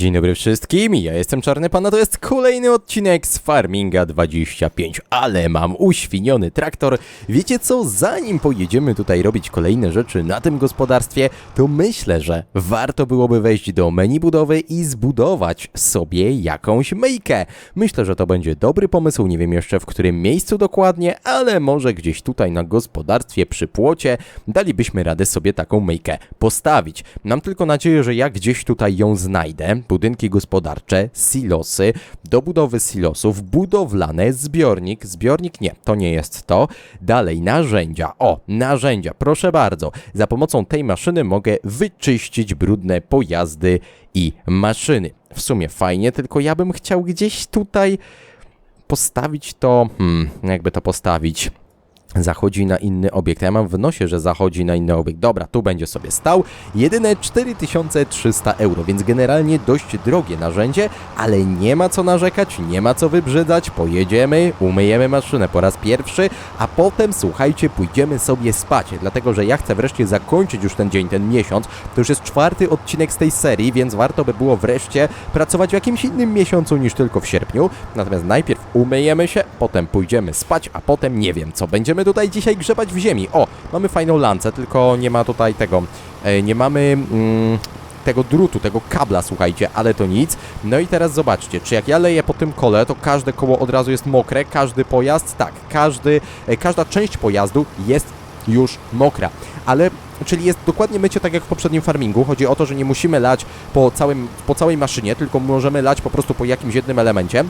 Dzień dobry wszystkim, ja jestem Czarny Pan, a to jest kolejny odcinek z Farminga 25, ale mam uświniony traktor. Wiecie co, zanim pojedziemy tutaj robić kolejne rzeczy na tym gospodarstwie, to myślę, że warto byłoby wejść do menu budowy i zbudować sobie jakąś myjkę. Myślę, że to będzie dobry pomysł, nie wiem jeszcze w którym miejscu dokładnie, ale może gdzieś tutaj na gospodarstwie przy płocie dalibyśmy radę sobie taką myjkę postawić. Mam tylko nadzieję, że ja gdzieś tutaj ją znajdę. Budynki gospodarcze, silosy, do budowy silosów, budowlane, zbiornik. Zbiornik nie, to nie jest to. Dalej narzędzia. O, narzędzia, proszę bardzo. Za pomocą tej maszyny mogę wyczyścić brudne pojazdy i maszyny. W sumie fajnie, tylko ja bym chciał gdzieś tutaj postawić to. Hmm, jakby to postawić zachodzi na inny obiekt. Ja mam w nosie, że zachodzi na inny obiekt. Dobra, tu będzie sobie stał. Jedyne 4300 euro, więc generalnie dość drogie narzędzie, ale nie ma co narzekać, nie ma co wybrzydzać. Pojedziemy, umyjemy maszynę po raz pierwszy, a potem, słuchajcie, pójdziemy sobie spać. Dlatego, że ja chcę wreszcie zakończyć już ten dzień, ten miesiąc. To już jest czwarty odcinek z tej serii, więc warto by było wreszcie pracować w jakimś innym miesiącu niż tylko w sierpniu. Natomiast najpierw umyjemy się, potem pójdziemy spać, a potem nie wiem co. Będziemy tutaj dzisiaj grzebać w ziemi. O, mamy fajną lancę, tylko nie ma tutaj tego, e, nie mamy... Mm, tego drutu, tego kabla, słuchajcie, ale to nic. No i teraz zobaczcie, czy jak ja leję po tym kole, to każde koło od razu jest mokre, każdy pojazd, tak, każdy, e, każda część pojazdu jest już mokra. Ale, czyli jest dokładnie mycie tak jak w poprzednim farmingu. Chodzi o to, że nie musimy lać po, całym, po całej maszynie, tylko możemy lać po prostu po jakimś jednym elemencie.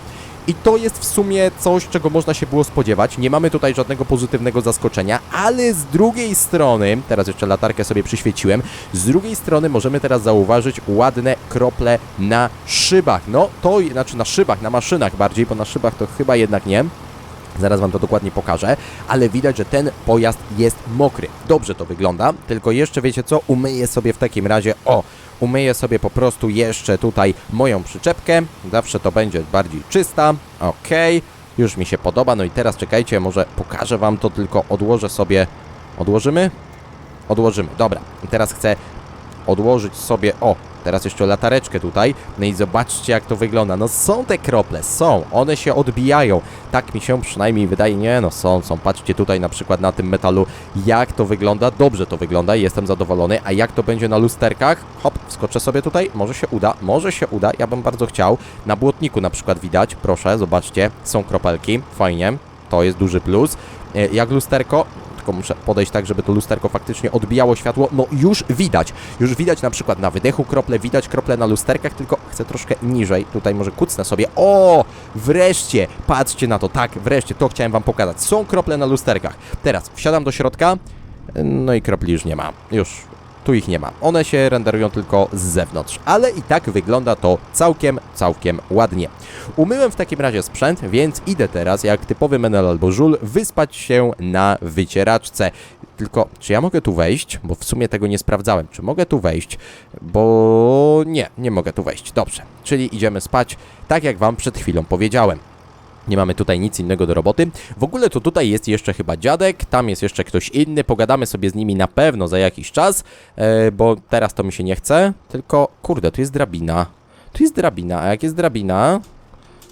I to jest w sumie coś, czego można się było spodziewać. Nie mamy tutaj żadnego pozytywnego zaskoczenia, ale z drugiej strony, teraz jeszcze latarkę sobie przyświeciłem, z drugiej strony możemy teraz zauważyć ładne krople na szybach. No to, znaczy na szybach, na maszynach bardziej, bo na szybach to chyba jednak nie. Zaraz Wam to dokładnie pokażę, ale widać, że ten pojazd jest mokry. Dobrze to wygląda, tylko jeszcze wiecie co? Umyję sobie w takim razie, o, umyję sobie po prostu jeszcze tutaj moją przyczepkę. Zawsze to będzie bardziej czysta. Okej, już mi się podoba. No i teraz czekajcie, może pokażę Wam to, tylko odłożę sobie. Odłożymy? Odłożymy, dobra. Teraz chcę odłożyć sobie, o, teraz jeszcze latareczkę tutaj, no i zobaczcie jak to wygląda, no są te krople, są, one się odbijają, tak mi się przynajmniej wydaje, nie no są, są, patrzcie tutaj na przykład na tym metalu, jak to wygląda, dobrze to wygląda, jestem zadowolony, a jak to będzie na lusterkach, hop, wskoczę sobie tutaj, może się uda, może się uda, ja bym bardzo chciał, na błotniku na przykład widać, proszę, zobaczcie, są kropelki, fajnie, to jest duży plus, E, jak lusterko, tylko muszę podejść tak, żeby to lusterko faktycznie odbijało światło. No już widać, już widać na przykład na wydechu krople, widać krople na lusterkach, tylko chcę troszkę niżej. Tutaj może kucnę sobie. O, wreszcie, patrzcie na to, tak, wreszcie, to chciałem wam pokazać. Są krople na lusterkach. Teraz wsiadam do środka, no i kropli już nie ma. Już tu ich nie ma. One się renderują tylko z zewnątrz, ale i tak wygląda to całkiem, całkiem ładnie. Umyłem w takim razie sprzęt, więc idę teraz, jak typowy menel albo żul, wyspać się na wycieraczce. Tylko, czy ja mogę tu wejść? Bo w sumie tego nie sprawdzałem. Czy mogę tu wejść? Bo nie, nie mogę tu wejść. Dobrze, czyli idziemy spać, tak jak wam przed chwilą powiedziałem. Nie mamy tutaj nic innego do roboty. W ogóle to tutaj jest jeszcze chyba dziadek, tam jest jeszcze ktoś inny, pogadamy sobie z nimi na pewno za jakiś czas, e, bo teraz to mi się nie chce, tylko kurde, tu jest drabina. Tu jest drabina, a jak jest drabina,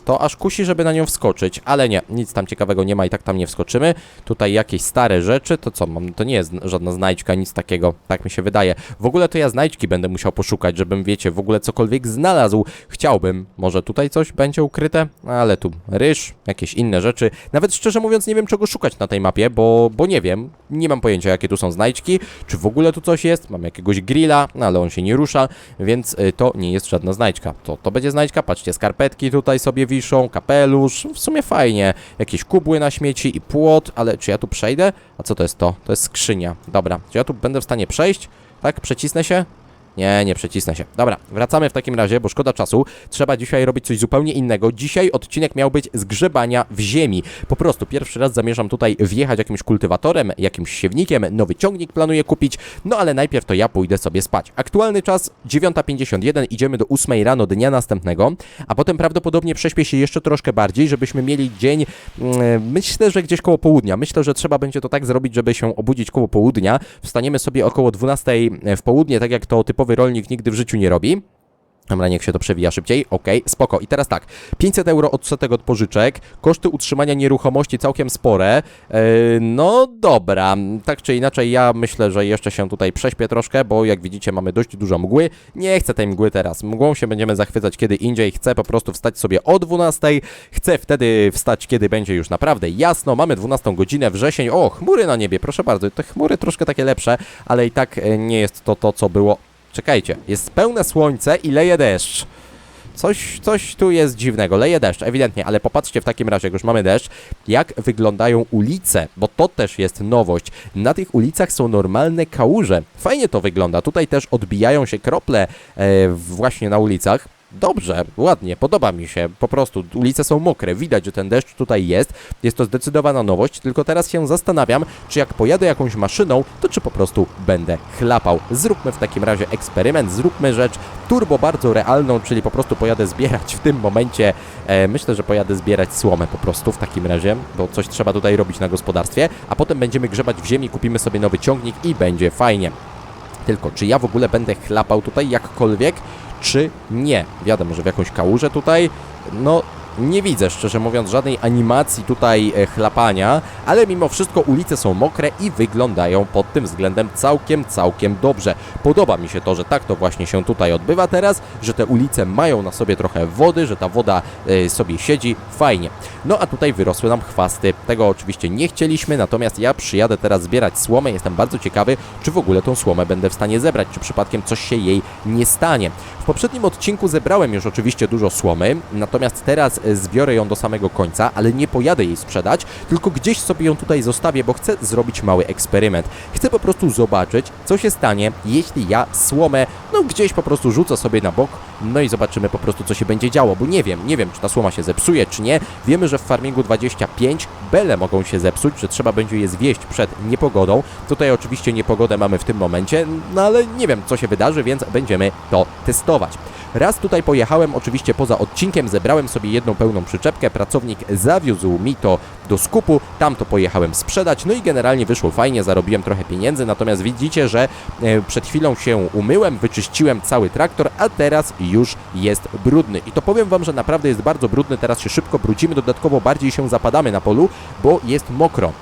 to aż kusi, żeby na nią wskoczyć, ale nie, nic tam ciekawego nie ma i tak tam nie wskoczymy. Tutaj jakieś stare rzeczy, to co mam, to nie jest żadna znajdźka, nic takiego, tak mi się wydaje. W ogóle to ja znajdźki będę musiał poszukać, żebym, wiecie, w ogóle cokolwiek znalazł. Chciałbym, może tutaj coś będzie ukryte, ale tu ryż, jakieś inne rzeczy. Nawet szczerze mówiąc nie wiem czego szukać na tej mapie, bo, bo nie wiem, nie mam pojęcia jakie tu są znajdźki, czy w ogóle tu coś jest, mam jakiegoś grilla, no ale on się nie rusza, więc y, to nie jest żadna znajdźka. To, to będzie znajdźka, patrzcie, skarpetki tutaj sobie wiszą, kapelusz, w sumie fajnie, jakieś kubły na śmieci i płot, ale czy ja tu przejdę? A co to jest to? To jest skrzynia. Dobra, czy ja tu będę w stanie przejść? Tak, przecisnę się? Nie, nie przecisnę się. Dobra, wracamy w takim razie, bo szkoda czasu. Trzeba dzisiaj robić coś zupełnie innego. Dzisiaj odcinek miał być z grzebania w ziemi. Po prostu pierwszy raz zamierzam tutaj wjechać jakimś kultywatorem, jakimś siewnikiem, nowy ciągnik planuję kupić, no ale najpierw to ja pójdę sobie spać. Aktualny czas 9.51, idziemy do 8 rano dnia następnego, a potem prawdopodobnie prześpię się jeszcze troszkę bardziej, żebyśmy mieli dzień, mm, myślę, że gdzieś koło południa. Myślę, że trzeba będzie to tak zrobić, żeby się obudzić koło południa. Wstaniemy sobie około 12 w południe, tak jak to typowy rolnik nigdy w życiu nie robi. Dobra, niech się to przewija szybciej. Okej, spoko. I teraz tak. 500 euro odsetek od pożyczek, koszty utrzymania nieruchomości całkiem spore. Yy, no dobra, tak czy inaczej ja myślę, że jeszcze się tutaj prześpię troszkę, bo jak widzicie mamy dość dużo mgły. Nie chcę tej mgły teraz. Mgłą się będziemy zachwycać kiedy indziej. Chcę po prostu wstać sobie o 12. Chcę wtedy wstać, kiedy będzie już naprawdę jasno. Mamy 12 godzinę, wrzesień. O, chmury na niebie, proszę bardzo. Te chmury troszkę takie lepsze, ale i tak e, nie jest to to, co było Czekajcie, jest pełne słońce i leje deszcz. Coś, coś tu jest dziwnego, leje deszcz, ewidentnie, ale popatrzcie w takim razie, jak już mamy deszcz, jak wyglądają ulice, bo to też jest nowość. Na tych ulicach są normalne kałuże. Fajnie to wygląda, tutaj też odbijają się krople e, właśnie na ulicach. Dobrze, ładnie, podoba mi się. Po prostu ulice są mokre, widać, że ten deszcz tutaj jest. Jest to zdecydowana nowość, tylko teraz się zastanawiam, czy jak pojadę jakąś maszyną, to czy po prostu będę chlapał. Zróbmy w takim razie eksperyment, zróbmy rzecz turbo bardzo realną, czyli po prostu pojadę zbierać w tym momencie. E, myślę, że pojadę zbierać słomę po prostu w takim razie, bo coś trzeba tutaj robić na gospodarstwie, a potem będziemy grzebać w ziemi, kupimy sobie nowy ciągnik i będzie fajnie. Tylko, czy ja w ogóle będę chlapał tutaj jakkolwiek, czy nie? Wiadomo, że w jakąś kałużę tutaj, no nie widzę, szczerze mówiąc, żadnej animacji tutaj e, chlapania, ale mimo wszystko ulice są mokre i wyglądają pod tym względem całkiem, całkiem dobrze. Podoba mi się to, że tak to właśnie się tutaj odbywa teraz, że te ulice mają na sobie trochę wody, że ta woda e, sobie siedzi, fajnie. No a tutaj wyrosły nam chwasty, tego oczywiście nie chcieliśmy, natomiast ja przyjadę teraz zbierać słomę, jestem bardzo ciekawy, czy w ogóle tą słomę będę w stanie zebrać, czy przypadkiem coś się jej nie stanie. W poprzednim odcinku zebrałem już oczywiście dużo słomy, natomiast teraz zbiorę ją do samego końca, ale nie pojadę jej sprzedać, tylko gdzieś sobie ją tutaj zostawię, bo chcę zrobić mały eksperyment. Chcę po prostu zobaczyć, co się stanie, jeśli ja słomę, no gdzieś po prostu rzucę sobie na bok, no i zobaczymy po prostu, co się będzie działo, bo nie wiem, nie wiem, czy ta słoma się zepsuje, czy nie. Wiemy, że w Farmingu 25 bele mogą się zepsuć, że trzeba będzie je zwieść przed niepogodą. Tutaj oczywiście niepogodę mamy w tym momencie, no ale nie wiem, co się wydarzy, więc będziemy to testować. Raz tutaj pojechałem, oczywiście poza odcinkiem, zebrałem sobie jedną pełną przyczepkę, pracownik zawiózł mi to do skupu, tam to pojechałem sprzedać, no i generalnie wyszło fajnie, zarobiłem trochę pieniędzy, natomiast widzicie, że e, przed chwilą się umyłem, wyczyściłem cały traktor, a teraz już jest brudny. I to powiem Wam, że naprawdę jest bardzo brudny, teraz się szybko brudzimy, dodatkowo bardziej się zapadamy na polu, bo jest mokro.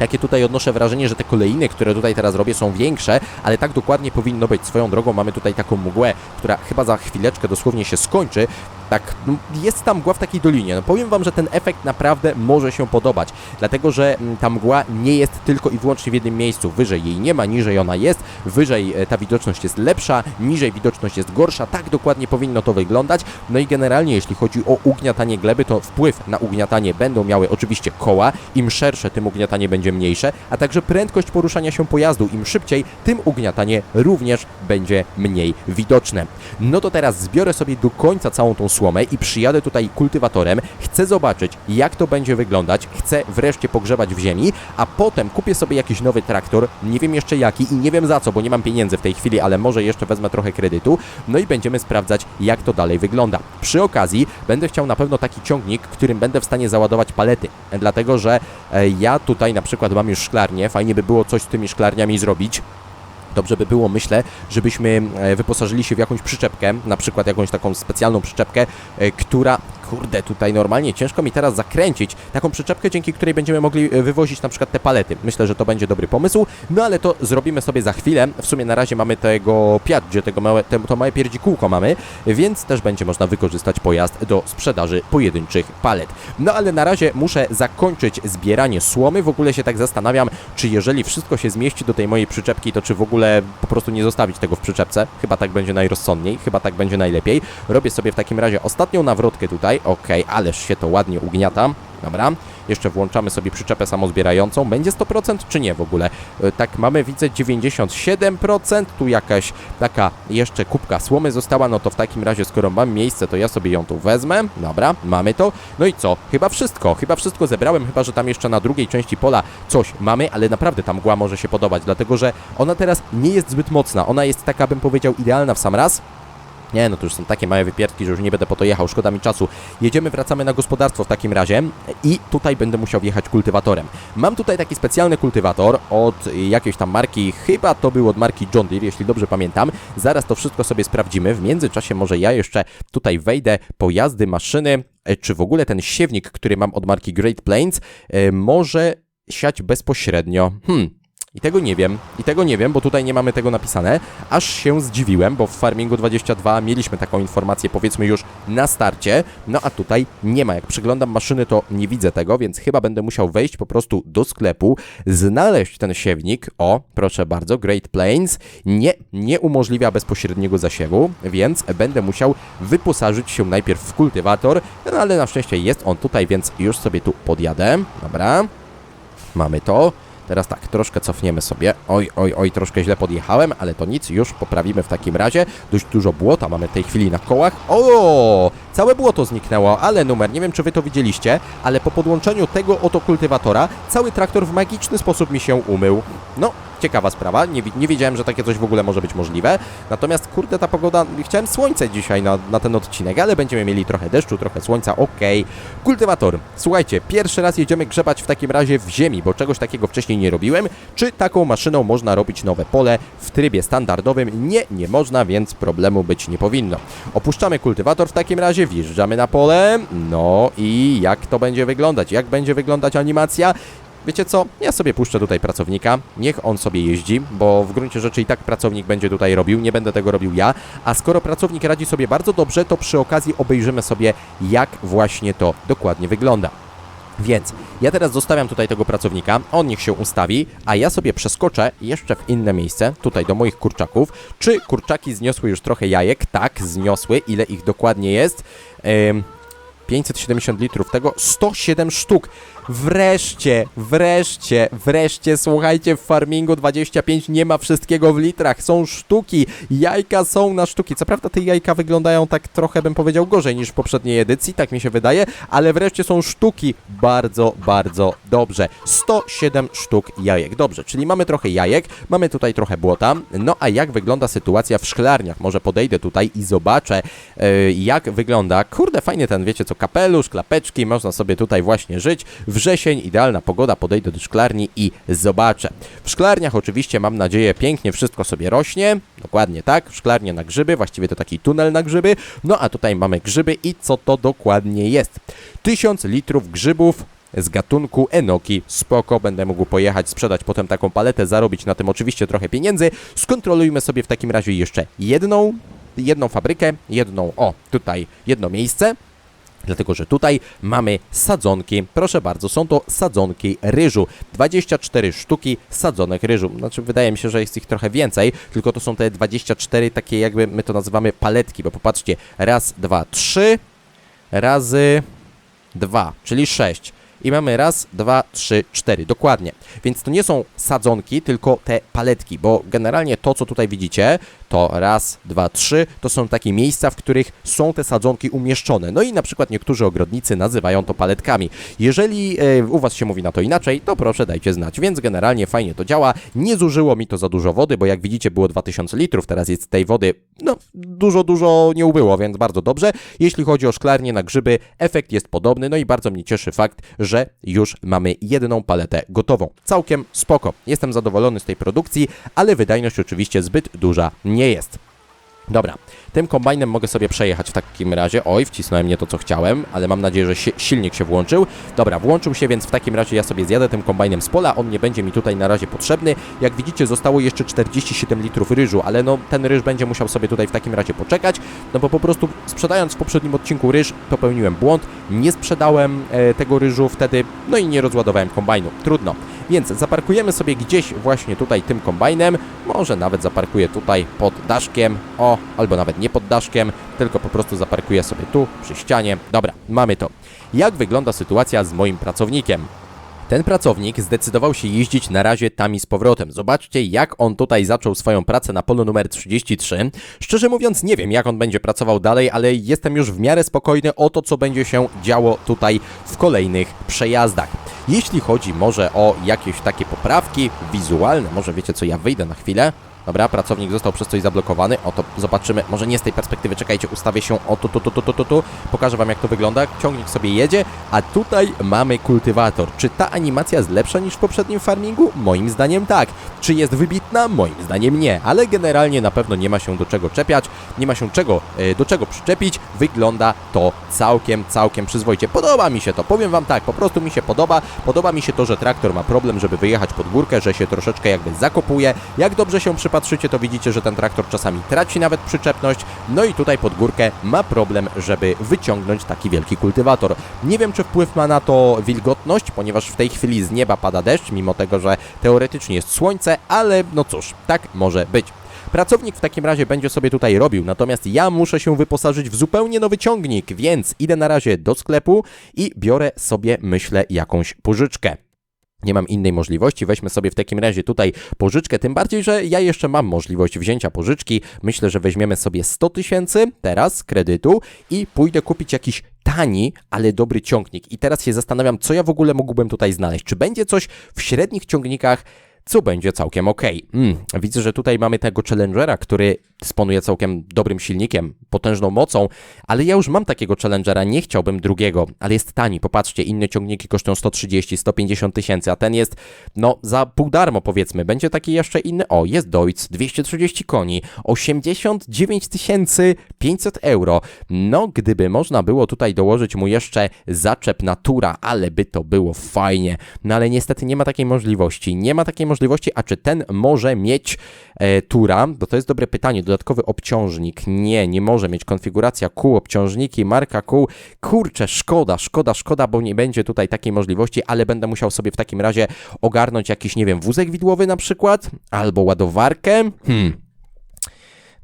Jakie tutaj odnoszę wrażenie, że te kolejny, które tutaj teraz robię, są większe, ale tak dokładnie powinno być. Swoją drogą mamy tutaj taką mgłę, która chyba za chwileczkę dosłownie się skończy. Tak, no, jest ta mgła w takiej dolinie. No, powiem Wam, że ten efekt naprawdę może się podobać, dlatego że mm, ta mgła nie jest tylko i wyłącznie w jednym miejscu. Wyżej jej nie ma, niżej ona jest, wyżej e, ta widoczność jest lepsza, niżej widoczność jest gorsza. Tak dokładnie powinno to wyglądać. No i generalnie, jeśli chodzi o ugniatanie gleby, to wpływ na ugniatanie będą miały oczywiście koła. Im szersze, tym ugniatanie będzie mniejsze, a także prędkość poruszania się pojazdu. Im szybciej, tym ugniatanie również będzie mniej widoczne. No to teraz zbiorę sobie do końca całą tą słomę i przyjadę tutaj kultywatorem. Chcę zobaczyć, jak to będzie wyglądać. Chcę wreszcie pogrzebać w ziemi, a potem kupię sobie jakiś nowy traktor. Nie wiem jeszcze jaki i nie wiem za co, bo nie mam pieniędzy w tej chwili, ale może jeszcze wezmę trochę kredytu. No i będziemy sprawdzać, jak to dalej wygląda. Przy okazji będę chciał na pewno taki ciągnik, którym będę w stanie załadować palety. Dlatego, że e, ja tutaj na przykład mam już szklarnię. Fajnie by było coś z tymi szklarniami zrobić. Dobrze by było, myślę, żebyśmy e, wyposażyli się w jakąś przyczepkę, na przykład jakąś taką specjalną przyczepkę, e, która, kurde, tutaj normalnie ciężko mi teraz zakręcić, taką przyczepkę, dzięki której będziemy mogli e, wywozić na przykład te palety. Myślę, że to będzie dobry pomysł, no ale to zrobimy sobie za chwilę. W sumie na razie mamy tego piat, gdzie tego małe, te, to małe pierdzikółko mamy, więc też będzie można wykorzystać pojazd do sprzedaży pojedynczych palet. No ale na razie muszę zakończyć zbieranie słomy. W ogóle się tak zastanawiam, czy jeżeli wszystko się zmieści do tej mojej przyczepki, to czy w ogóle po prostu nie zostawić tego w przyczepce. Chyba tak będzie najrozsądniej, chyba tak będzie najlepiej. Robię sobie w takim razie ostatnią nawrotkę tutaj. Okej, ależ się to ładnie ugniata. Dobra, jeszcze włączamy sobie przyczepę samozbierającą. Będzie 100% czy nie w ogóle? E, Tak, mamy, widzę 97%. Tu jakaś taka jeszcze kubka słomy została. No to w takim razie, skoro mam miejsce, to ja sobie ją tu wezmę. Dobra, mamy to. No i co? Chyba wszystko. Chyba wszystko zebrałem, chyba że tam jeszcze na drugiej części pola coś mamy, ale naprawdę ta mgła może się podobać, dlatego że ona teraz nie jest zbyt mocna. Ona jest taka, bym powiedział, idealna w sam raz. Nie, no to już są takie małe wypierdki, że już nie będę po to jechał, szkoda mi czasu. Jedziemy, wracamy na gospodarstwo w takim razie i tutaj będę musiał wjechać kultywatorem. Mam tutaj taki specjalny kultywator od jakiejś tam marki, chyba to był od marki John Deere, jeśli dobrze pamiętam. Zaraz to wszystko sobie sprawdzimy. W międzyczasie może ja jeszcze tutaj wejdę po jazdy maszyny, e, czy w ogóle ten siewnik, który mam od marki Great Plains, e, może siać bezpośrednio. Hmm, i tego nie wiem, i tego nie wiem, bo tutaj nie mamy tego napisane. Aż się zdziwiłem, bo w Farmingu 22 mieliśmy taką informację, powiedzmy już na starcie, no a tutaj nie ma. Jak przyglądam maszyny, to nie widzę tego, więc chyba będę musiał wejść po prostu do sklepu, znaleźć ten siewnik. O, proszę bardzo, Great Plains nie, nie umożliwia bezpośredniego zasiewu, więc będę musiał wyposażyć się najpierw w kultywator, no ale na szczęście jest on tutaj, więc już sobie tu podjadę. Dobra, mamy to. Teraz tak, troszkę cofniemy sobie. Oj, oj, oj, troszkę źle podjechałem, ale to nic, już poprawimy w takim razie. Dość dużo błota mamy w tej chwili na kołach. O, całe błoto zniknęło, ale numer, nie wiem czy wy to widzieliście, ale po podłączeniu tego oto kultywatora, cały traktor w magiczny sposób mi się umył. No, ciekawa sprawa, nie, nie wiedziałem, że takie coś w ogóle może być możliwe. Natomiast, kurde, ta pogoda, chciałem słońce dzisiaj na, na ten odcinek, ale będziemy mieli trochę deszczu, trochę słońca, okej. Kultywator, słuchajcie, pierwszy raz jedziemy grzebać w takim razie w ziemi, bo czegoś takiego wcześniej nie robiłem. Czy taką maszyną można robić nowe pole w trybie standardowym? Nie, nie można, więc problemu być nie powinno. Opuszczamy kultywator w takim razie, wjeżdżamy na pole, no i jak to będzie wyglądać? Jak będzie wyglądać animacja? Wiecie co? Ja sobie puszczę tutaj pracownika, niech on sobie jeździ, bo w gruncie rzeczy i tak pracownik będzie tutaj robił, nie będę tego robił ja, a skoro pracownik radzi sobie bardzo dobrze, to przy okazji obejrzymy sobie, jak właśnie to dokładnie wygląda. Więc ja teraz zostawiam tutaj tego pracownika, on niech się ustawi, a ja sobie przeskoczę jeszcze w inne miejsce, tutaj do moich kurczaków. Czy kurczaki zniosły już trochę jajek? Tak, zniosły. Ile ich dokładnie jest? Ym, 570 litrów tego, 107 sztuk. Wreszcie, wreszcie, wreszcie, słuchajcie, w Farmingu 25 nie ma wszystkiego w litrach, są sztuki, jajka są na sztuki. Co prawda te jajka wyglądają tak trochę, bym powiedział, gorzej niż w poprzedniej edycji, tak mi się wydaje, ale wreszcie są sztuki. Bardzo, bardzo dobrze. 107 sztuk jajek. Dobrze, czyli mamy trochę jajek, mamy tutaj trochę błota. No a jak wygląda sytuacja w szklarniach? Może podejdę tutaj i zobaczę, e, jak wygląda. Kurde, fajnie ten, wiecie co, kapelusz, klapeczki, można sobie tutaj właśnie żyć. Wrzesień, idealna pogoda, podejdę do szklarni i zobaczę. W szklarniach oczywiście mam nadzieję pięknie wszystko sobie rośnie, dokładnie tak, szklarnie na grzyby, właściwie to taki tunel na grzyby, no a tutaj mamy grzyby i co to dokładnie jest? 1000 litrów grzybów z gatunku Enoki. Spoko, będę mógł pojechać, sprzedać potem taką paletę, zarobić na tym oczywiście trochę pieniędzy. Skontrolujmy sobie w takim razie jeszcze jedną, jedną fabrykę, jedną, o, tutaj jedno miejsce. Dlatego, że tutaj mamy sadzonki. Proszę bardzo, są to sadzonki ryżu. 24 sztuki sadzonek ryżu. Znaczy, wydaje mi się, że jest ich trochę więcej, tylko to są te 24 takie, jakby my to nazywamy paletki, bo popatrzcie, raz, dwa, trzy, razy dwa, czyli sześć. I mamy raz, dwa, trzy, cztery. Dokładnie. Więc to nie są sadzonki, tylko te paletki, bo generalnie to, co tutaj widzicie, to raz, dwa, trzy, to są takie miejsca, w których są te sadzonki umieszczone. No i na przykład niektórzy ogrodnicy nazywają to paletkami. Jeżeli e, u Was się mówi na to inaczej, to proszę dajcie znać. Więc generalnie fajnie to działa. Nie zużyło mi to za dużo wody, bo jak widzicie było 2000 litrów, teraz jest tej wody, no dużo, dużo nie ubyło, więc bardzo dobrze. Jeśli chodzi o szklarnię na grzyby, efekt jest podobny, no i bardzo mnie cieszy fakt, że już mamy jedną paletę gotową. Całkiem spoko. Jestem zadowolony z tej produkcji, ale wydajność oczywiście zbyt duża nie jest. Dobra, tym kombajnem mogę sobie przejechać w takim razie. Oj, wcisnąłem nie to, co chciałem, ale mam nadzieję, że si silnik się włączył. Dobra, włączył się, więc w takim razie ja sobie zjadę tym kombajnem z pola. On nie będzie mi tutaj na razie potrzebny. Jak widzicie, zostało jeszcze 47 litrów ryżu, ale no ten ryż będzie musiał sobie tutaj w takim razie poczekać, no bo po prostu sprzedając w poprzednim odcinku ryż, popełniłem błąd. Nie sprzedałem e, tego ryżu wtedy, no i nie rozładowałem kombajnu. Trudno. Więc zaparkujemy sobie gdzieś właśnie tutaj tym kombajnem. Może nawet zaparkuję tutaj pod daszkiem. O, albo nawet nie pod daszkiem, tylko po prostu zaparkuję sobie tu przy ścianie. Dobra, mamy to. Jak wygląda sytuacja z moim pracownikiem? Ten pracownik zdecydował się jeździć na razie tam i z powrotem. Zobaczcie, jak on tutaj zaczął swoją pracę na polu numer 33. Szczerze mówiąc, nie wiem, jak on będzie pracował dalej, ale jestem już w miarę spokojny o to, co będzie się działo tutaj w kolejnych przejazdach. Jeśli chodzi może o jakieś takie poprawki wizualne, może wiecie co, ja wyjdę na chwilę. Dobra, pracownik został przez coś zablokowany. O, to zobaczymy, może nie z tej perspektywy, czekajcie, ustawię się o tu, tu, tu, tu, tu, tu. Pokażę wam jak to wygląda. Ciągnik sobie jedzie, a tutaj mamy kultywator. Czy ta animacja jest lepsza niż w poprzednim farmingu? Moim zdaniem tak. Czy jest wybitna? Moim zdaniem nie, ale generalnie na pewno nie ma się do czego czepiać, nie ma się czego, e, do czego przyczepić. Wygląda to całkiem, całkiem przyzwoicie. Podoba mi się to, powiem wam tak, po prostu mi się podoba. Podoba mi się to, że traktor ma problem, żeby wyjechać pod górkę, że się troszeczkę jakby zakopuje. Jak dobrze się przypatrzycie, to widzicie, że ten traktor czasami traci nawet przyczepność. No i tutaj pod górkę ma problem, żeby wyciągnąć taki wielki kultywator. Nie wiem, czy wpływ ma na to wilgotność, ponieważ w tej chwili z nieba pada deszcz, mimo tego, że teoretycznie jest słońce, ale no cóż, tak może być. Pracownik w takim razie będzie sobie tutaj robił, natomiast ja muszę się wyposażyć w zupełnie nowy ciągnik, więc idę na razie do sklepu i biorę sobie, myślę, jakąś pożyczkę. Nie mam innej możliwości. Weźmy sobie w takim razie tutaj pożyczkę, tym bardziej, że ja jeszcze mam możliwość wzięcia pożyczki. Myślę, że weźmiemy sobie 100 tysięcy teraz kredytu i pójdę kupić jakiś tani, ale dobry ciągnik. I teraz się zastanawiam, co ja w ogóle mógłbym tutaj znaleźć. Czy będzie coś w średnich ciągnikach, co będzie całkiem ok. Mm, widzę, że tutaj mamy tego Challengera, który dysponuje całkiem dobrym silnikiem, potężną mocą, ale ja już mam takiego Challengera, nie chciałbym drugiego, ale jest tani. Popatrzcie, inne ciągniki kosztują 130, 150 tysięcy, a ten jest, no, za pół darmo powiedzmy. Będzie taki jeszcze inny, o, jest Deutz, 230 koni, 89 500 euro. No, gdyby można było tutaj dołożyć mu jeszcze zaczep Natura, ale by to było fajnie. No, ale niestety nie ma takiej możliwości. Nie ma takiej możliwości, a czy ten może mieć e, Tura? To to jest dobre pytanie. Dodatkowy obciążnik. Nie, nie może mieć. Konfiguracja kół, obciążniki, marka kół. Kurczę, szkoda, szkoda, szkoda, bo nie będzie tutaj takiej możliwości, ale będę musiał sobie w takim razie ogarnąć jakiś, nie wiem, wózek widłowy na przykład, albo ładowarkę. Hmm.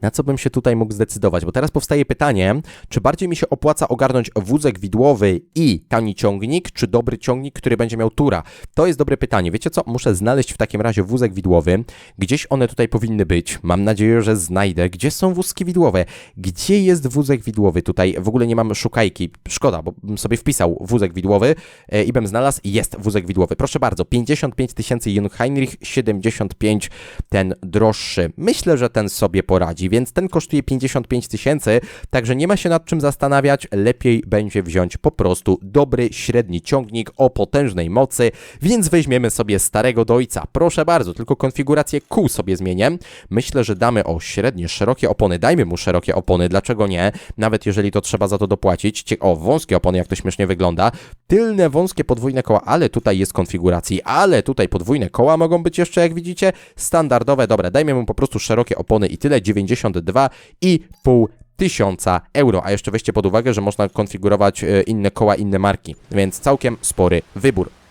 Na co bym się tutaj mógł zdecydować? Bo teraz powstaje pytanie, czy bardziej mi się opłaca ogarnąć wózek widłowy i tani ciągnik, czy dobry ciągnik, który będzie miał tura? To jest dobre pytanie. Wiecie co? Muszę znaleźć w takim razie wózek widłowy. Gdzieś one tutaj powinny być. Mam nadzieję, że znajdę. Gdzie są wózki widłowe? Gdzie jest wózek widłowy? Tutaj w ogóle nie mam szukajki. Szkoda, bo bym sobie wpisał wózek widłowy e, i bym znalazł. Jest wózek widłowy. Proszę bardzo, 55 tysięcy Jungheinrich, 75 ten droższy. Myślę, że ten sobie poradzi więc ten kosztuje 55 tysięcy, także nie ma się nad czym zastanawiać, lepiej będzie wziąć po prostu dobry, średni ciągnik o potężnej mocy, więc weźmiemy sobie starego dojca. Proszę bardzo, tylko konfigurację kół sobie zmienię. Myślę, że damy o średnie, szerokie opony, dajmy mu szerokie opony, dlaczego nie? Nawet jeżeli to trzeba za to dopłacić. O, wąskie opony, jak to śmiesznie wygląda. Tylne, wąskie, podwójne koła, ale tutaj jest konfiguracji, ale tutaj podwójne koła mogą być jeszcze, jak widzicie, standardowe. Dobra, dajmy mu po prostu szerokie opony i tyle, 92,5 tysiąca euro. A jeszcze weźcie pod uwagę, że można konfigurować e, inne koła, inne marki, więc całkiem spory wybór.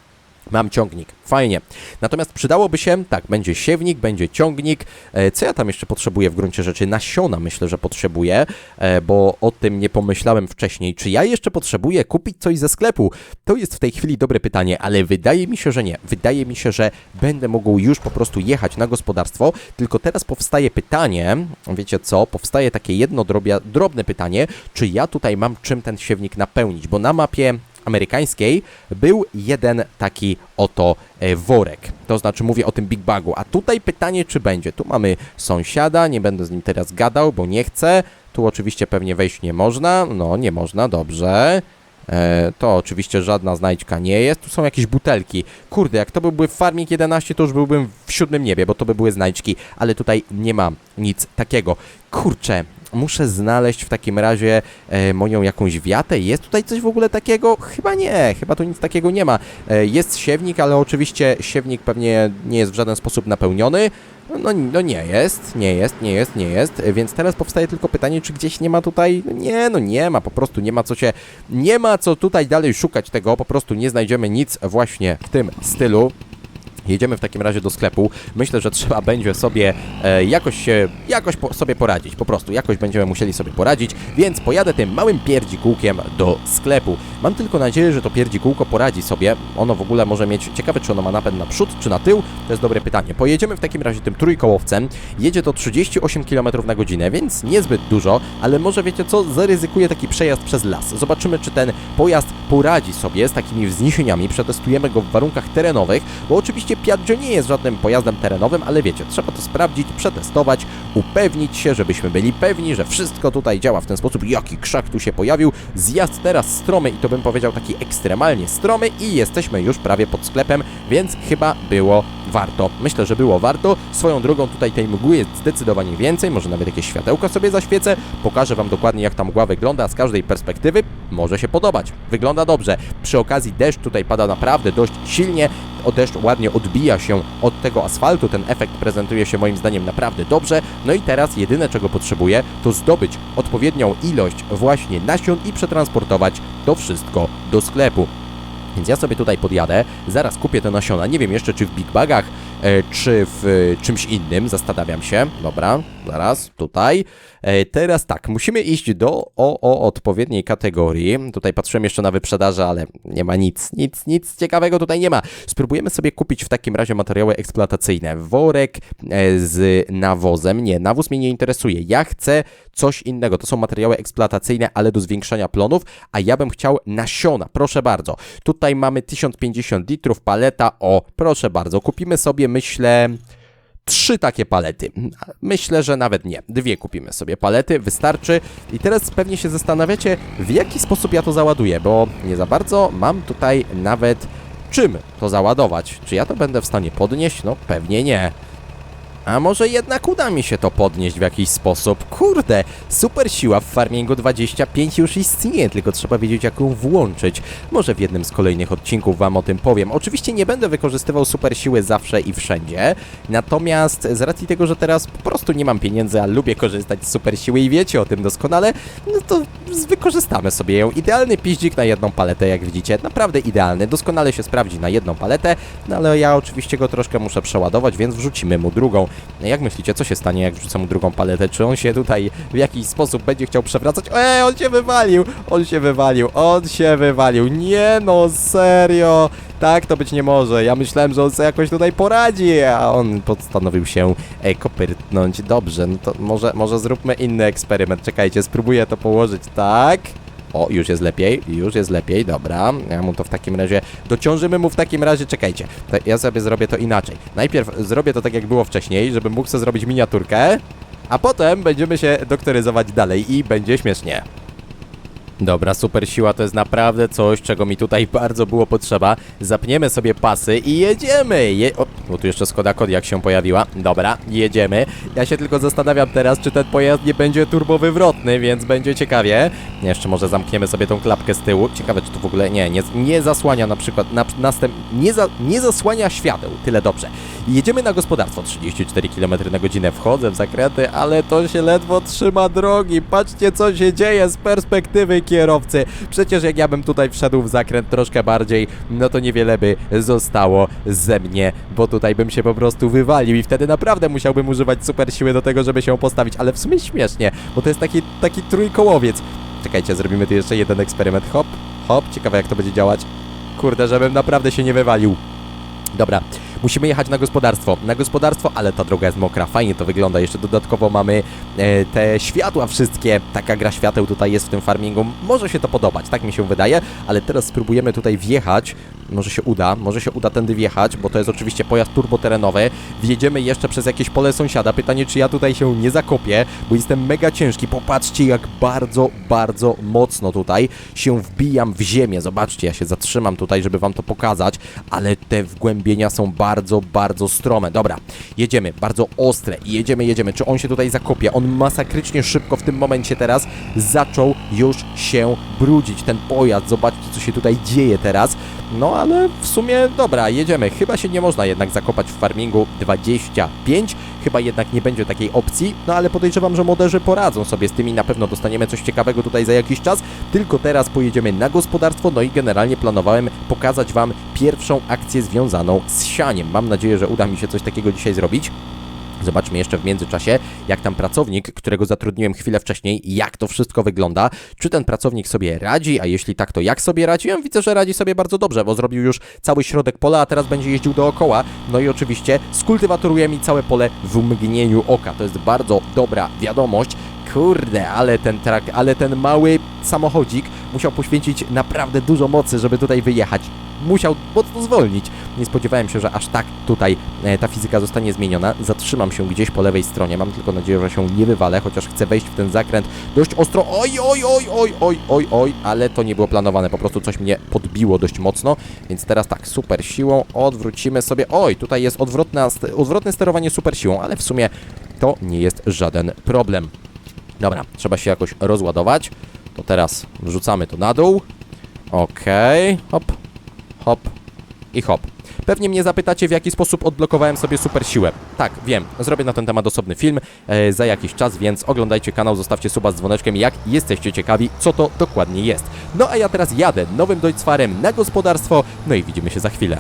Mam ciągnik, fajnie. Natomiast przydałoby się, tak, będzie siewnik, będzie ciągnik. E, co ja tam jeszcze potrzebuję w gruncie rzeczy? Nasiona myślę, że potrzebuję, e, bo o tym nie pomyślałem wcześniej. Czy ja jeszcze potrzebuję kupić coś ze sklepu? To jest w tej chwili dobre pytanie, ale wydaje mi się, że nie. Wydaje mi się, że będę mógł już po prostu jechać na gospodarstwo, tylko teraz powstaje pytanie, wiecie co? Powstaje takie jedno drobia, drobne pytanie, czy ja tutaj mam czym ten siewnik napełnić, bo na mapie amerykańskiej był jeden taki oto e, worek. To znaczy mówię o tym Big Bagu. A tutaj pytanie, czy będzie. Tu mamy sąsiada, nie będę z nim teraz gadał, bo nie chcę. Tu oczywiście pewnie wejść nie można. No, nie można, dobrze. E, to oczywiście żadna znajdźka nie jest. Tu są jakieś butelki. Kurde, jak to byłby Farming 11, to już byłbym w siódmym niebie, bo to by były znajdźki. Ale tutaj nie ma nic takiego. Kurczę, muszę znaleźć w takim razie e, moją jakąś wiatę. Jest tutaj coś w ogóle takiego? Chyba nie, chyba tu nic takiego nie ma. E, jest siewnik, ale oczywiście siewnik pewnie nie jest w żaden sposób napełniony. No, no nie jest, nie jest, nie jest, nie jest, więc teraz powstaje tylko pytanie, czy gdzieś nie ma tutaj, no nie, no nie ma, po prostu nie ma co się, nie ma co tutaj dalej szukać tego, po prostu nie znajdziemy nic właśnie w tym stylu. Jedziemy w takim razie do sklepu. Myślę, że trzeba będzie sobie e, jakoś się, jakoś po, sobie poradzić. Po prostu jakoś będziemy musieli sobie poradzić, więc pojadę tym małym pierdzikułkiem do sklepu. Mam tylko nadzieję, że to pierdzikułko poradzi sobie. Ono w ogóle może mieć, ciekawe czy ono ma napęd na przód czy na tył. To jest dobre pytanie. Pojedziemy w takim razie tym trójkołowcem. Jedzie to 38 km na godzinę, więc niezbyt dużo, ale może wiecie co, zaryzykuję taki przejazd przez las. Zobaczymy, czy ten pojazd poradzi sobie z takimi wzniesieniami. Przetestujemy go w warunkach terenowych, bo oczywiście Oczywiście Piaggio nie jest żadnym pojazdem terenowym, ale wiecie, trzeba to sprawdzić, przetestować, upewnić się, żebyśmy byli pewni, że wszystko tutaj działa w ten sposób. Jaki krzak tu się pojawił, zjazd teraz stromy i to bym powiedział taki ekstremalnie stromy i jesteśmy już prawie pod sklepem, więc chyba było warto. Myślę, że było warto. Swoją drogą tutaj tej mgły jest zdecydowanie więcej, może nawet jakieś światełko sobie zaświecę. Pokażę Wam dokładnie jak ta mgła wygląda z każdej perspektywy. Może się podobać. Wygląda dobrze. Przy okazji deszcz tutaj pada naprawdę dość silnie. O deszcz ładnie odbija się od tego asfaltu. Ten efekt prezentuje się moim zdaniem naprawdę dobrze. No i teraz jedyne czego potrzebuję to zdobyć odpowiednią ilość właśnie nasion i przetransportować to wszystko do sklepu. Więc ja sobie tutaj podjadę, zaraz kupię te nasiona. Nie wiem jeszcze, czy w Big Bagach, czy w e, czymś innym. Zastanawiam się. Dobra, zaraz, tutaj. E, teraz tak, musimy iść do o, o odpowiedniej kategorii. Tutaj patrzyłem jeszcze na wyprzedaże, ale nie ma nic, nic, nic ciekawego tutaj nie ma. Spróbujemy sobie kupić w takim razie materiały eksploatacyjne. Worek e, z nawozem. Nie, nawóz mnie nie interesuje. Ja chcę coś innego. To są materiały eksploatacyjne, ale do zwiększania plonów, a ja bym chciał nasiona. Proszę bardzo. Tutaj mamy 1050 litrów, paleta. O, proszę bardzo. Kupimy sobie, myślę trzy takie palety. Myślę, że nawet nie. Dwie kupimy sobie palety, wystarczy. I teraz pewnie się zastanawiacie, w jaki sposób ja to załaduję, bo nie za bardzo mam tutaj nawet czym to załadować. Czy ja to będę w stanie podnieść? No pewnie nie. A może jednak uda mi się to podnieść w jakiś sposób? Kurde, super siła w Farmingu 25 już istnieje, tylko trzeba wiedzieć jak ją włączyć. Może w jednym z kolejnych odcinków Wam o tym powiem. Oczywiście nie będę wykorzystywał super siły zawsze i wszędzie, natomiast z racji tego, że teraz po prostu nie mam pieniędzy, a lubię korzystać z super siły i wiecie o tym doskonale, no to wykorzystamy sobie ją. Idealny piździk na jedną paletę, jak widzicie. Naprawdę idealny, doskonale się sprawdzi na jedną paletę, no ale ja oczywiście go troszkę muszę przeładować, więc wrzucimy mu drugą. Jak myślicie, co się stanie, jak wrzucę mu drugą paletę? Czy on się tutaj w jakiś sposób będzie chciał przewracać? Eee, on się wywalił! On się wywalił! On się wywalił! Nie no, serio! Tak to być nie może. Ja myślałem, że on sobie jakoś tutaj poradzi, a on postanowił się e, kopyrtnąć. Dobrze, no to może, może zróbmy inny eksperyment. Czekajcie, spróbuję to położyć tak. O, już jest lepiej, już jest lepiej, dobra. Ja mu to w takim razie, dociążymy mu w takim razie, czekajcie. Ja sobie zrobię to inaczej. Najpierw zrobię to tak jak było wcześniej, żebym mógł sobie zrobić miniaturkę, a potem będziemy się doktoryzować dalej i będzie śmiesznie. Dobra, super siła to jest naprawdę coś, czego mi tutaj bardzo było potrzeba. Zapniemy sobie pasy i jedziemy! Je o, bo tu jeszcze Skoda Kodiaq się pojawiła. Dobra, jedziemy. Ja się tylko zastanawiam teraz, czy ten pojazd nie będzie turbowywrotny, więc będzie ciekawie. Jeszcze może zamkniemy sobie tą klapkę z tyłu. Ciekawe, czy tu w ogóle nie, nie, nie zasłania na przykład na, następ, nie, za, nie zasłania świateł. Tyle dobrze. Jedziemy na gospodarstwo. 34 km na godzinę wchodzę w zakręty, ale to się ledwo trzyma drogi. Patrzcie, co się dzieje z perspektywy kierowcy. Przecież jak ja bym tutaj wszedł w zakręt troszkę bardziej, no to niewiele by zostało ze mnie, bo tutaj bym się po prostu wywalił i wtedy naprawdę musiałbym używać super siły do tego, żeby się postawić, ale w sumie śmiesznie, bo to jest taki, taki trójkołowiec. Czekajcie, zrobimy tu jeszcze jeden eksperyment. Hop, hop, ciekawe jak to będzie działać. Kurde, żebym naprawdę się nie wywalił. Dobra, musimy jechać na gospodarstwo. Na gospodarstwo, ale ta droga jest mokra, fajnie to wygląda. Jeszcze dodatkowo mamy e, te światła wszystkie. Taka gra świateł tutaj jest w tym farmingu. Może się to podobać, tak mi się wydaje, ale teraz spróbujemy tutaj wjechać. Może się uda, może się uda tędy wjechać, bo to jest oczywiście pojazd turboterenowy. Wjedziemy jeszcze przez jakieś pole sąsiada. Pytanie, czy ja tutaj się nie zakopię, bo jestem mega ciężki. Popatrzcie, jak bardzo, bardzo mocno tutaj się wbijam w ziemię. Zobaczcie, ja się zatrzymam tutaj, żeby wam to pokazać, ale te wgłębienia są bardzo, bardzo strome. Dobra, jedziemy, bardzo ostre i jedziemy, jedziemy. Czy on się tutaj zakopie? On masakrycznie szybko w tym momencie teraz zaczął już się brudzić. Ten pojazd, zobaczcie, co się tutaj dzieje teraz. No ale w sumie dobra, jedziemy. Chyba się nie można jednak zakopać w farmingu 25. Chyba jednak nie będzie takiej opcji. No ale podejrzewam, że moderzy poradzą sobie z tymi. Na pewno dostaniemy coś ciekawego tutaj za jakiś czas. Tylko teraz pojedziemy na gospodarstwo. No i generalnie planowałem pokazać Wam pierwszą akcję związaną z sianiem. Mam nadzieję, że uda mi się coś takiego dzisiaj zrobić. Zobaczmy jeszcze w międzyczasie, jak tam pracownik, którego zatrudniłem chwilę wcześniej, jak to wszystko wygląda. Czy ten pracownik sobie radzi, a jeśli tak, to jak sobie radzi? Ja widzę, że radzi sobie bardzo dobrze, bo zrobił już cały środek pola, a teraz będzie jeździł dookoła. No i oczywiście skultywatoruje mi całe pole w mgnieniu oka. To jest bardzo dobra wiadomość. Kurde, ale ten trak, ale ten mały samochodzik musiał poświęcić naprawdę dużo mocy, żeby tutaj wyjechać. Musiał mocno zwolnić. Nie spodziewałem się, że aż tak tutaj e, ta fizyka zostanie zmieniona. Zatrzymam się gdzieś po lewej stronie. Mam tylko nadzieję, że się nie wywalę, chociaż chcę wejść w ten zakręt dość ostro. Oj, oj, oj, oj, oj, oj, oj, ale to nie było planowane. Po prostu coś mnie podbiło dość mocno. Więc teraz tak, super siłą odwrócimy sobie. Oj, tutaj jest odwrotna, odwrotne sterowanie super siłą, ale w sumie to nie jest żaden problem. Dobra, trzeba się jakoś rozładować. To teraz wrzucamy to na dół. Okej, hop, hop i hop. Pewnie mnie zapytacie, w jaki sposób odblokowałem sobie super siłę. Tak, wiem, zrobię na ten temat osobny film e, za jakiś czas, więc oglądajcie kanał, zostawcie suba z dzwoneczkiem, jak jesteście ciekawi, co to dokładnie jest. No a ja teraz jadę nowym Deutzfarem na gospodarstwo, no i widzimy się za chwilę.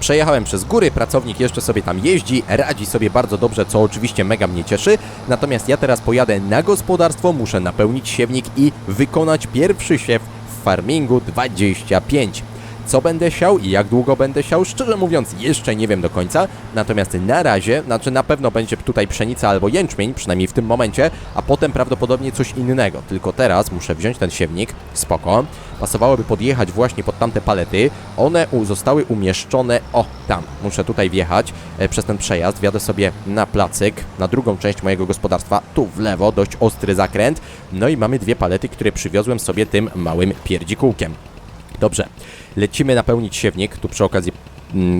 Przejechałem przez góry, pracownik jeszcze sobie tam jeździ, radzi sobie bardzo dobrze, co oczywiście mega mnie cieszy. Natomiast ja teraz pojadę na gospodarstwo, muszę napełnić siewnik i wykonać pierwszy siew w farmingu 25. Co będę siał i jak długo będę siał, szczerze mówiąc, jeszcze nie wiem do końca. Natomiast na razie, znaczy na pewno będzie tutaj pszenica albo jęczmień, przynajmniej w tym momencie, a potem prawdopodobnie coś innego. Tylko teraz muszę wziąć ten siewnik, spoko. Pasowałoby podjechać właśnie pod tamte palety. One zostały umieszczone, o, tam. Muszę tutaj wjechać e, przez ten przejazd. Wjadę sobie na placyk, na drugą część mojego gospodarstwa, tu w lewo, dość ostry zakręt. No i mamy dwie palety, które przywiozłem sobie tym małym pierdzikułkiem. Dobrze, lecimy napełnić siewnik. Tu przy okazji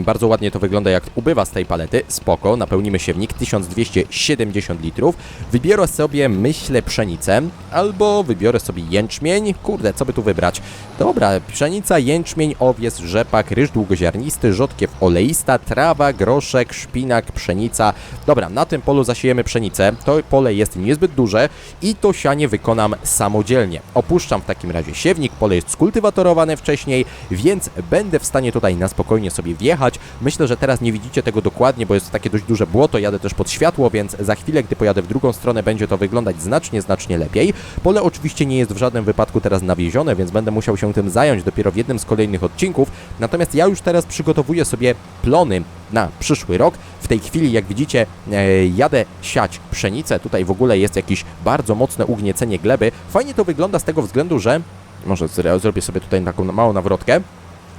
bardzo ładnie to wygląda jak ubywa z tej palety. Spoko, napełnimy siewnik 1270 litrów. Wybiorę sobie, myślę, pszenicę albo wybiorę sobie jęczmień. Kurde, co by tu wybrać? Dobra, pszenica, jęczmień, owiec, rzepak, ryż długoziarnisty, rzodkiew oleista, trawa, groszek, szpinak, pszenica. Dobra, na tym polu zasiejemy pszenicę. To pole jest niezbyt duże i to sianie wykonam samodzielnie. Opuszczam w takim razie siewnik, pole jest skultywatorowane wcześniej, więc będę w stanie tutaj na spokojnie sobie wjechać. Myślę, że teraz nie widzicie tego dokładnie, bo jest takie dość duże błoto, jadę też pod światło, więc za chwilę, gdy pojadę w drugą stronę, będzie to wyglądać znacznie, znacznie lepiej. Pole oczywiście nie jest w żadnym wypadku teraz nawiezione, więc będę musiał się tym zająć dopiero w jednym z kolejnych odcinków. Natomiast ja już teraz przygotowuję sobie plony na przyszły rok. W tej chwili, jak widzicie, e, jadę siać pszenicę. Tutaj w ogóle jest jakieś bardzo mocne ugniecenie gleby. Fajnie to wygląda z tego względu, że może zrobię sobie tutaj taką małą nawrotkę.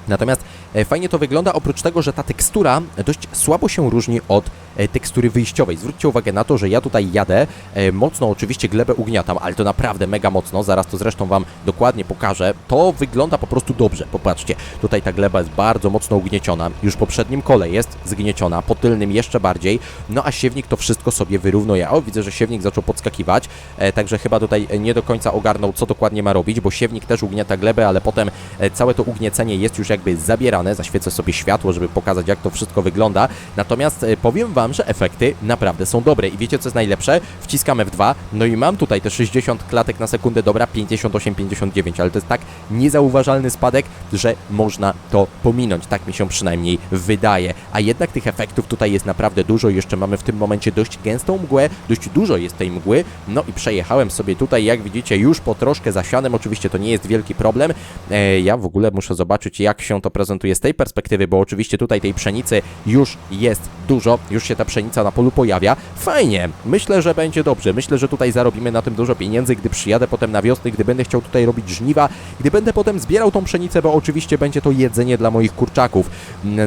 Natomiast e, fajnie to wygląda, oprócz tego, że ta tekstura dość słabo się różni od tekstury wyjściowej. Zwróćcie uwagę na to, że ja tutaj jadę, e, mocno oczywiście glebę ugniatam, ale to naprawdę mega mocno, zaraz to zresztą Wam dokładnie pokażę. To wygląda po prostu dobrze, popatrzcie, tutaj ta gleba jest bardzo mocno ugnieciona, już w poprzednim kole jest zgnieciona, po tylnym jeszcze bardziej, no a siewnik to wszystko sobie wyrównuje. O, widzę, że siewnik zaczął podskakiwać, e, także chyba tutaj nie do końca ogarnął, co dokładnie ma robić, bo siewnik też ugniata glebę, ale potem e, całe to ugniecenie jest już jakby zabierane. Zaświecę sobie światło, żeby pokazać, jak to wszystko wygląda. Natomiast e, powiem Wam, że efekty naprawdę są dobre. I wiecie, co jest najlepsze? Wciskam F2, no i mam tutaj te 60 klatek na sekundę, dobra, 58-59, ale to jest tak niezauważalny spadek, że można to pominąć. Tak mi się przynajmniej wydaje. A jednak tych efektów tutaj jest naprawdę dużo. Jeszcze mamy w tym momencie dość gęstą mgłę, dość dużo jest tej mgły. No i przejechałem sobie tutaj, jak widzicie, już po troszkę zasianem. Oczywiście to nie jest wielki problem. E, ja w ogóle muszę zobaczyć, jak się to prezentuje z tej perspektywy, bo oczywiście tutaj tej pszenicy już jest dużo, już się ta pszenica na polu pojawia. Fajnie, myślę, że będzie dobrze. Myślę, że tutaj zarobimy na tym dużo pieniędzy, gdy przyjadę potem na wiosnę, gdy będę chciał tutaj robić żniwa, gdy będę potem zbierał tą pszenicę, bo oczywiście będzie to jedzenie dla moich kurczaków.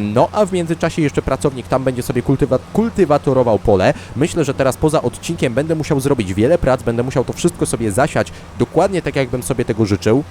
No a w międzyczasie jeszcze pracownik tam będzie sobie kultywa kultywatorował pole. Myślę, że teraz poza odcinkiem będę musiał zrobić wiele prac, będę musiał to wszystko sobie zasiać dokładnie tak, jakbym sobie tego życzył.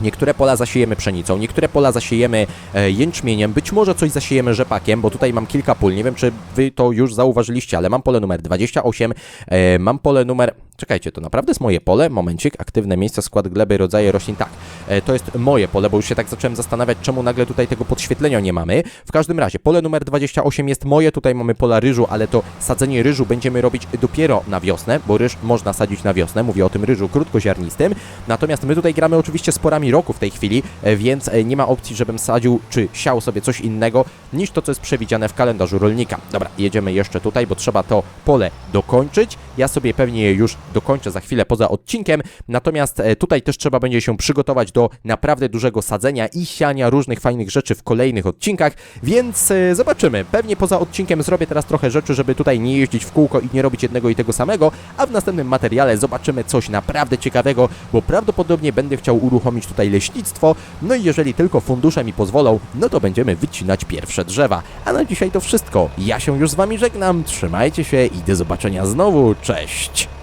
Niektóre pola zasiejemy pszenicą, niektóre pola zasiejemy e, jęczmieniem, być może coś zasiejemy rzepakiem, bo tutaj mam kilka pól. Nie wiem, czy wy to już zauważyliście, ale mam pole numer 28, e, mam pole numer. Czekajcie, to naprawdę jest moje pole? Momencik, aktywne miejsca, skład gleby, rodzaje roślin. Tak, e, to jest moje pole, bo już się tak zacząłem zastanawiać, czemu nagle tutaj tego podświetlenia nie mamy. W każdym razie, pole numer 28 jest moje, tutaj mamy pola ryżu, ale to sadzenie ryżu będziemy robić dopiero na wiosnę, bo ryż można sadzić na wiosnę, mówię o tym ryżu krótkoziarnistym. Natomiast my tutaj gramy oczywiście z porami roku w tej chwili, e, więc e, nie ma opcji, żebym sadził czy siał sobie coś innego niż to, co jest przewidziane w kalendarzu rolnika. Dobra, jedziemy jeszcze tutaj, bo trzeba to pole dokończyć Ja sobie pewnie już dokończę za chwilę poza odcinkiem. Natomiast e, tutaj też trzeba będzie się przygotować do naprawdę dużego sadzenia i siania różnych fajnych rzeczy w kolejnych odcinkach, więc e, zobaczymy. Pewnie poza odcinkiem zrobię teraz trochę rzeczy, żeby tutaj nie jeździć w kółko i nie robić jednego i tego samego, a w następnym materiale zobaczymy coś naprawdę ciekawego, bo prawdopodobnie będę chciał uruchomić tutaj leśnictwo, no i jeżeli tylko fundusze mi pozwolą, no to będziemy wycinać pierwsze drzewa. A na dzisiaj to wszystko. Ja się już z Wami żegnam, trzymajcie się i do zobaczenia znowu, cześć!